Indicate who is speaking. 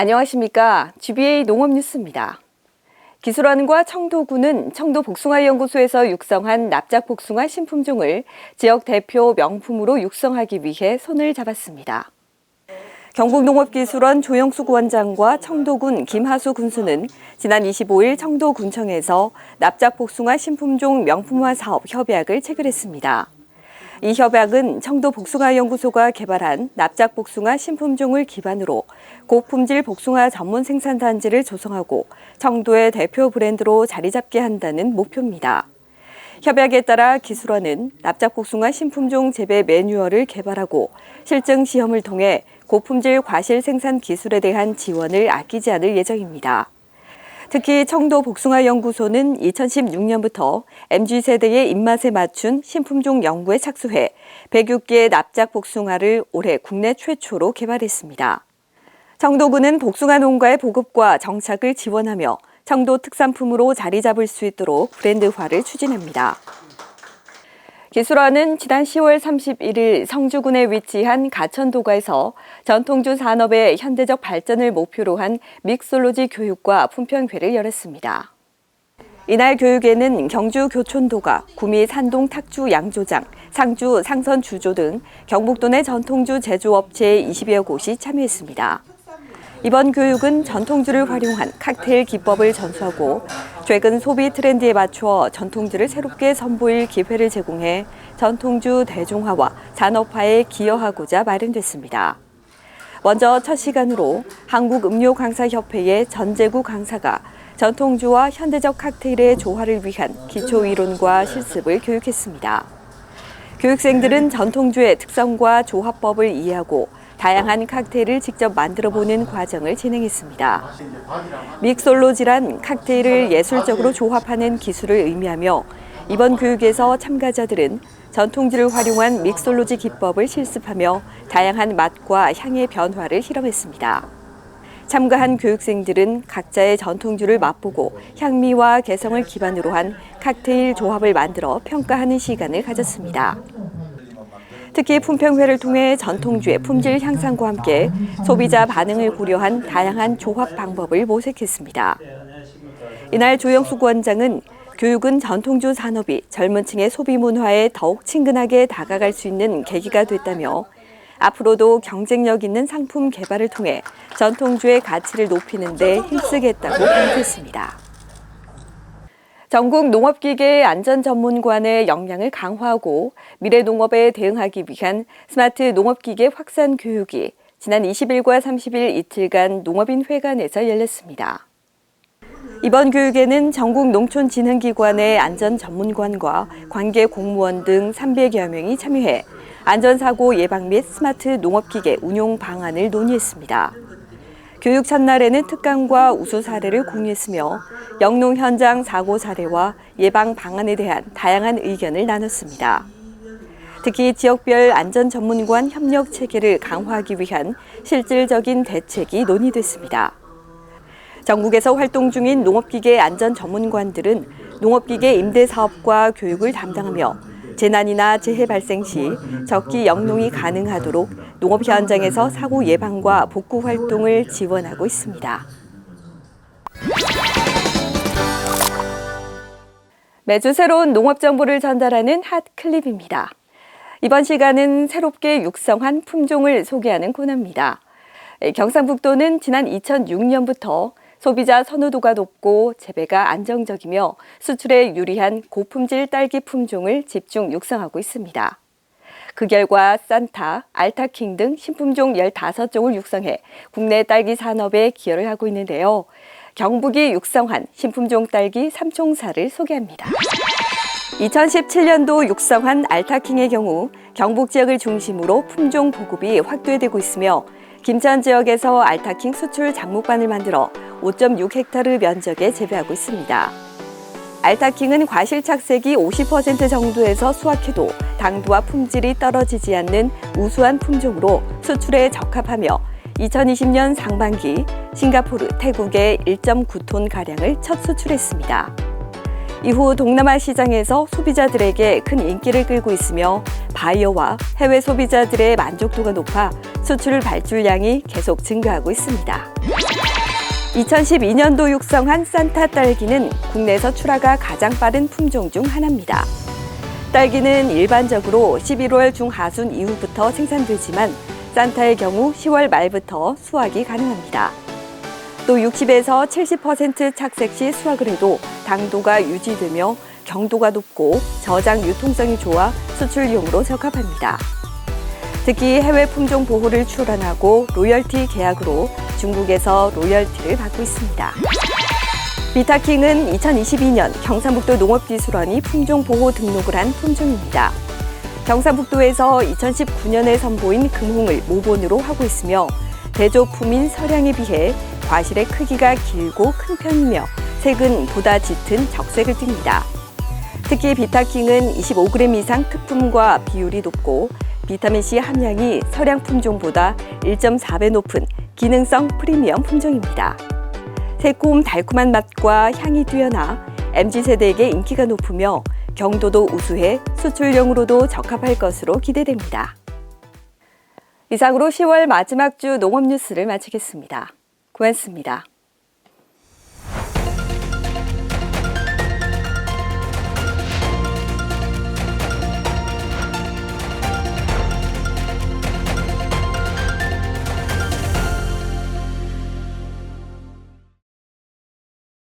Speaker 1: 안녕하십니까. GBA 농업뉴스입니다. 기술원과 청도군은 청도 복숭아연구소에서 육성한 납작 복숭아 신품종을 지역 대표 명품으로 육성하기 위해 손을 잡았습니다. 경북농업기술원 조영수 원장과 청도군 김하수 군수는 지난 25일 청도군청에서 납작 복숭아 신품종 명품화 사업 협약을 체결했습니다. 이 협약은 청도 복숭아 연구소가 개발한 납작 복숭아 신품종을 기반으로 고품질 복숭아 전문 생산 단지를 조성하고 청도의 대표 브랜드로 자리 잡게 한다는 목표입니다. 협약에 따라 기술원은 납작 복숭아 신품종 재배 매뉴얼을 개발하고 실증 시험을 통해 고품질 과실 생산 기술에 대한 지원을 아끼지 않을 예정입니다. 특히 청도 복숭아 연구소는 2016년부터 MG세대의 입맛에 맞춘 신품종 연구에 착수해 106개의 납작 복숭아를 올해 국내 최초로 개발했습니다. 청도군은 복숭아 농가의 보급과 정착을 지원하며 청도 특산품으로 자리 잡을 수 있도록 브랜드화를 추진합니다. 기술원은 지난 10월 31일 성주군에 위치한 가천도가에서 전통주 산업의 현대적 발전을 목표로 한 믹솔로지 교육과 품평회를 열었습니다. 이날 교육에는 경주 교촌도가, 구미 산동 탁주 양조장, 상주 상선 주조 등 경북도 내 전통주 제조업체 20여 곳이 참여했습니다. 이번 교육은 전통주를 활용한 칵테일 기법을 전수하고 최근 소비 트렌드에 맞춰 전통주를 새롭게 선보일 기회를 제공해 전통주 대중화와 산업화에 기여하고자 마련됐습니다. 먼저 첫 시간으로 한국음료강사협회의 전재구 강사가 전통주와 현대적 칵테일의 조화를 위한 기초 이론과 실습을 교육했습니다. 교육생들은 전통주의 특성과 조합법을 이해하고 다양한 칵테일을 직접 만들어 보는 과정을 진행했습니다. 믹솔로지란 칵테일을 예술적으로 조합하는 기술을 의미하며 이번 교육에서 참가자들은 전통주를 활용한 믹솔로지 기법을 실습하며 다양한 맛과 향의 변화를 실험했습니다. 참가한 교육생들은 각자의 전통주를 맛보고 향미와 개성을 기반으로 한 칵테일 조합을 만들어 평가하는 시간을 가졌습니다. 특히 품평회를 통해 전통주의 품질 향상과 함께 소비자 반응을 고려한 다양한 조합 방법을 모색했습니다. 이날 조영숙 원장은 교육은 전통주 산업이 젊은 층의 소비 문화에 더욱 친근하게 다가갈 수 있는 계기가 됐다며 앞으로도 경쟁력 있는 상품 개발을 통해 전통주의 가치를 높이는 데 힘쓰겠다고 강조했습니다. 전국 농업기계 안전 전문관의 역량을 강화하고 미래 농업에 대응하기 위한 스마트 농업기계 확산 교육이 지난 20일과 30일 이틀간 농업인 회관에서 열렸습니다. 이번 교육에는 전국 농촌진흥기관의 안전 전문관과 관계 공무원 등 300여 명이 참여해 안전사고 예방 및 스마트 농업기계 운용 방안을 논의했습니다. 교육 첫날에는 특강과 우수 사례를 공유했으며 영농 현장 사고 사례와 예방 방안에 대한 다양한 의견을 나눴습니다. 특히 지역별 안전 전문관 협력 체계를 강화하기 위한 실질적인 대책이 논의됐습니다. 전국에서 활동 중인 농업기계 안전 전문관들은 농업기계 임대 사업과 교육을 담당하며 재난이나 재해 발생 시 적기 영농이 가능하도록 농업 현장에서 사고 예방과 복구 활동을 지원하고 있습니다. 매주 새로운 농업 정보를 전달하는 핫 클립입니다. 이번 시간은 새롭게 육성한 품종을 소개하는 코너입니다. 경상북도는 지난 2006년부터 소비자 선호도가 높고 재배가 안정적이며 수출에 유리한 고품질 딸기 품종을 집중 육성하고 있습니다. 그 결과 산타, 알타킹 등 신품종 15종을 육성해 국내 딸기 산업에 기여를 하고 있는데요. 경북이 육성한 신품종 딸기 삼총사를 소개합니다. 2017년도 육성한 알타킹의 경우 경북 지역을 중심으로 품종 보급이 확대되고 있으며 김천 지역에서 알타킹 수출 장목반을 만들어 5.6헥타르 면적에 재배하고 있습니다. 알타킹은 과실 착색이 50% 정도에서 수확해도 당도와 품질이 떨어지지 않는 우수한 품종으로 수출에 적합하며 2020년 상반기 싱가포르, 태국에 1.9톤 가량을 첫 수출했습니다. 이후 동남아 시장에서 소비자들에게 큰 인기를 끌고 있으며 바이어와 해외 소비자들의 만족도가 높아 수출 발주량이 계속 증가하고 있습니다. 2012년도 육성한 산타 딸기는 국내에서 출하가 가장 빠른 품종 중 하나입니다. 딸기는 일반적으로 11월 중하순 이후부터 생산되지만 산타의 경우 10월 말부터 수확이 가능합니다. 또 60에서 70% 착색 시 수확을 해도 당도가 유지되며 경도가 높고 저장 유통성이 좋아 수출용으로 적합합니다. 특히 해외 품종 보호를 출원하고 로열티 계약으로 중국에서 로열티를 받고 있습니다. 비타킹은 2022년 경상북도 농업기술원이 품종 보호 등록을 한 품종입니다. 경상북도에서 2019년에 선보인 금홍을 모본으로 하고 있으며 대조품인 서량에 비해 과실의 크기가 길고 큰 편이며 색은 보다 짙은 적색을 띱니다. 특히 비타킹은 25g 이상 특품과 비율이 높고 비타민C 함량이 서량 품종보다 1.4배 높은 기능성 프리미엄 품종입니다. 새콤 달콤한 맛과 향이 뛰어나 MZ세대에게 인기가 높으며 경도도 우수해 수출용으로도 적합할 것으로 기대됩니다. 이상으로 10월 마지막 주 농업 뉴스를 마치겠습니다. 고맙습니다.